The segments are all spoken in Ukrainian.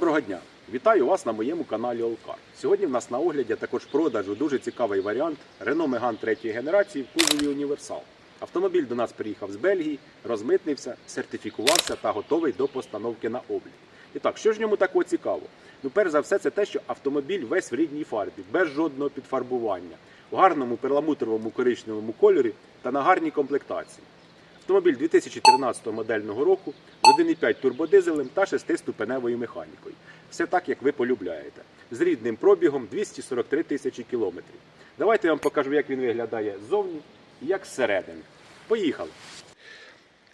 доброго дня! Вітаю вас на моєму каналі Олкар. Сьогодні в нас на огляді також продажу дуже цікавий варіант Renault Megane 3 генерації в кузові Універсал. Автомобіль до нас приїхав з Бельгії, розмитнився, сертифікувався та готовий до постановки на облік. І так, що ж в ньому такого цікаво? Ну, перш за все, це те, що автомобіль весь в рідній фарбі, без жодного підфарбування, в гарному перламутровому коричневому кольорі та на гарній комплектації. Автомобіль 2013 модельного року з 1,5 турбодизелем та 6-ступеневою механікою. Все так, як ви полюбляєте. З рідним пробігом 243 тисячі кілометрів. Давайте я вам покажу, як він виглядає ззовні і як зсередини. Поїхали.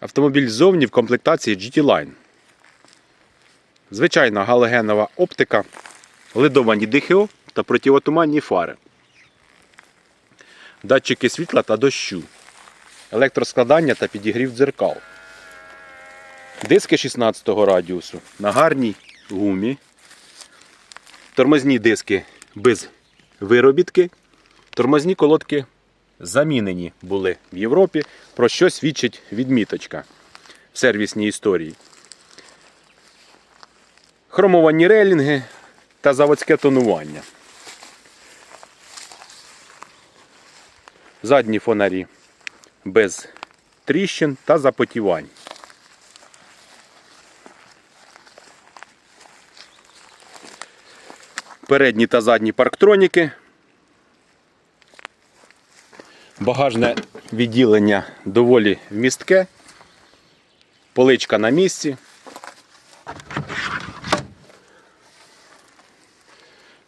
Автомобіль ззовні в комплектації GT Line. Звичайна галогенова оптика, ледовані ДХО та противотуманні фари. Датчики світла та дощу електроскладання та підігрів дзеркал. Диски 16 радіусу на гарній гумі. Тормозні диски без виробітки. Тормозні колодки замінені були в Європі, про що свідчить відміточка в сервісній історії. Хромовані релінги та заводське тонування. Задні фонарі без тріщин та запотівань. Передні та задні парктроніки. Багажне відділення доволі вмістке. Поличка на місці.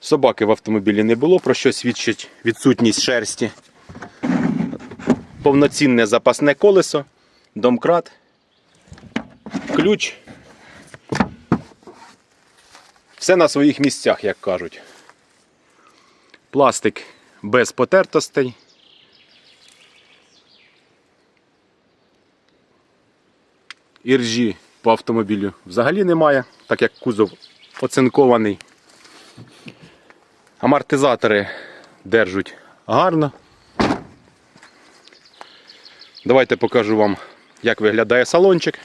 Собаки в автомобілі не було, про що свідчить відсутність шерсті повноцінне запасне колесо, домкрат, ключ. Все на своїх місцях, як кажуть. Пластик без потертостей. Іржі по автомобілю взагалі немає, так як кузов оцинкований. Амортизатори держать гарно. Давайте покажу вам, як виглядає салончик.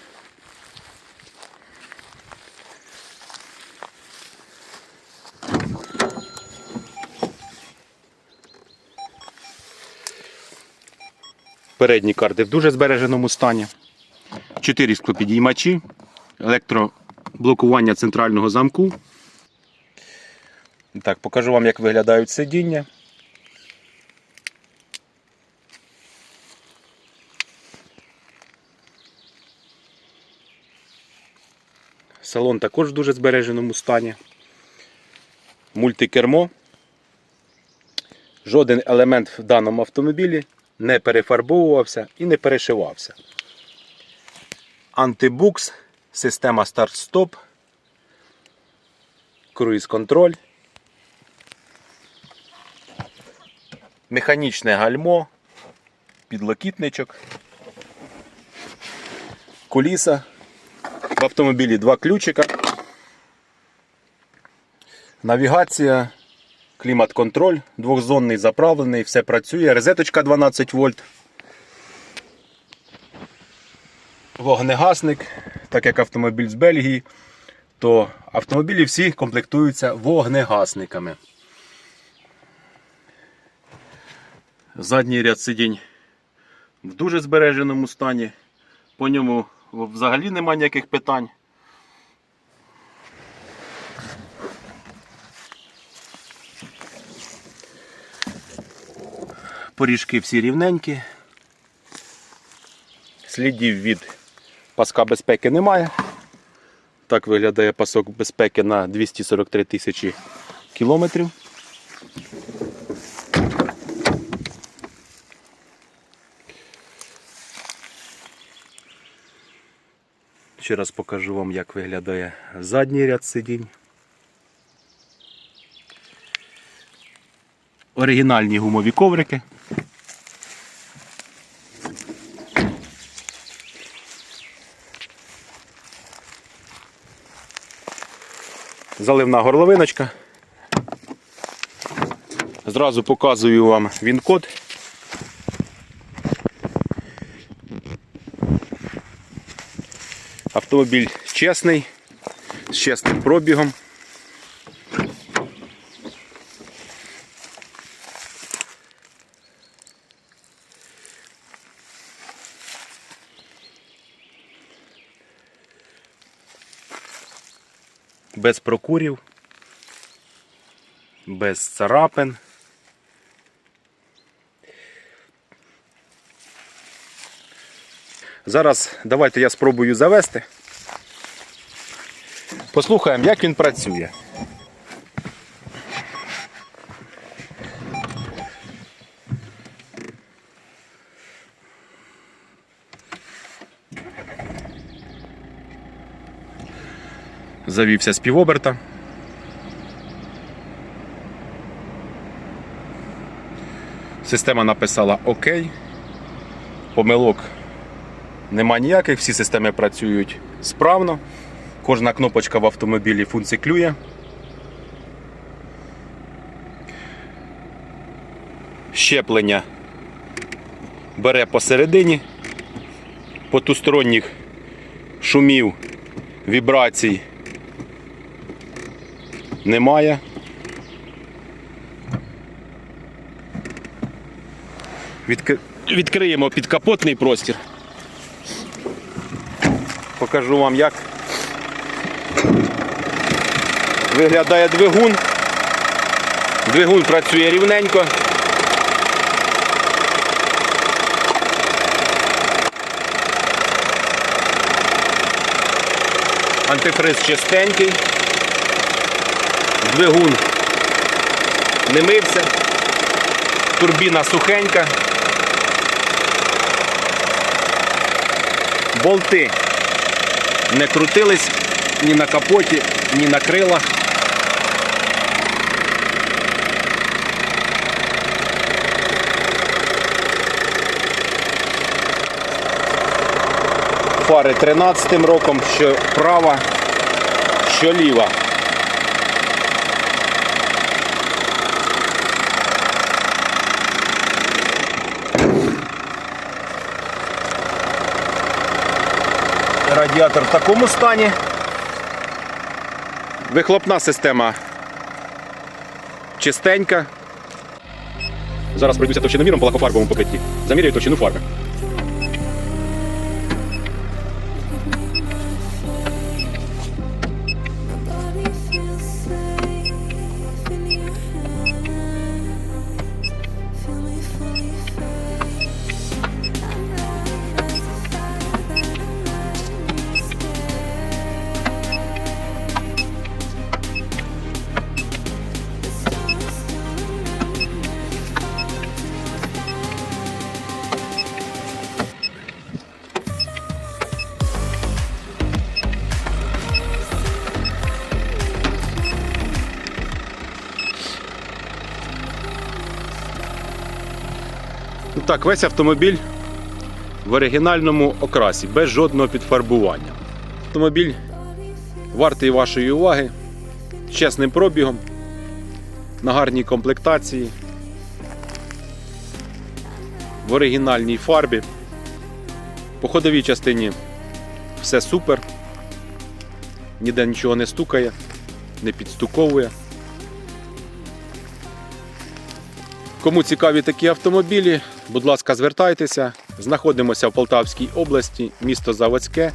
Передні карти в дуже збереженому стані. Чотири склопідіймачі, електроблокування центрального замку. Так, покажу вам, як виглядають сидіння. Салон також в дуже збереженому стані. Мультикермо. Жоден елемент в даному автомобілі не перефарбовувався і не перешивався. Антибукс, система старт-стоп, круїз-контроль, механічне гальмо, підлокітничок, куліса. В автомобілі два ключика. Навігація, клімат-контроль, двохзонний заправлений, все працює. Розеточка 12 вольт. Вогнегасник, так як автомобіль з Бельгії, то автомобілі всі комплектуються вогнегасниками. Задній ряд сидінь в дуже збереженому стані. По ньому взагалі немає ніяких питань. Поріжки всі рівненькі. Слідів від паска безпеки немає. Так виглядає пасок безпеки на 243 тисячі кілометрів. Ще раз покажу вам, як виглядає задній ряд сидінь. Оригінальні гумові коврики. Заливна горловиночка. Зразу показую вам він-код. Автомобіль чесний, з чесним пробігом. Без прокурів, без царапин. Зараз давайте я спробую завести. Послухаємо, як він працює. Завівся з півоберта. Система написала ОК. Помилок нема ніяких, всі системи працюють справно. Кожна кнопочка в автомобілі функціклює. Щеплення бере посередині, потусторонніх шумів, вібрацій немає. Відк- Відкриємо підкапотний простір. Покажу вам, як виглядає двигун. Двигун працює рівненько. Антифриз чистенький. Двигун не мився. Турбіна сухенька. Болти не крутились ні на капоті, ні на крилах. Фари 13 роком, що права, що ліва. Радіатор в такому стані. Вихлопна система чистенька. Зараз пройдуся товщиноміром по лакофарбовому покритті. Заміряю товщину фарби. Так, весь автомобіль в оригінальному окрасі, без жодного підфарбування. Автомобіль вартий вашої уваги, чесним пробігом, на гарній комплектації, в оригінальній фарбі. По ходовій частині все супер, ніде нічого не стукає, не підстуковує. Кому цікаві такі автомобілі, будь ласка, звертайтеся. Знаходимося в Полтавській області, місто Заводське.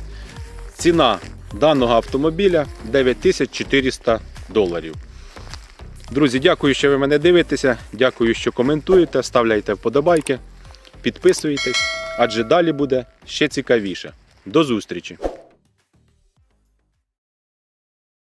Ціна даного автомобіля 9400 доларів. Друзі, дякую, що ви мене дивитеся. Дякую, що коментуєте, ставляйте вподобайки, підписуєтесь, адже далі буде ще цікавіше. До зустрічі!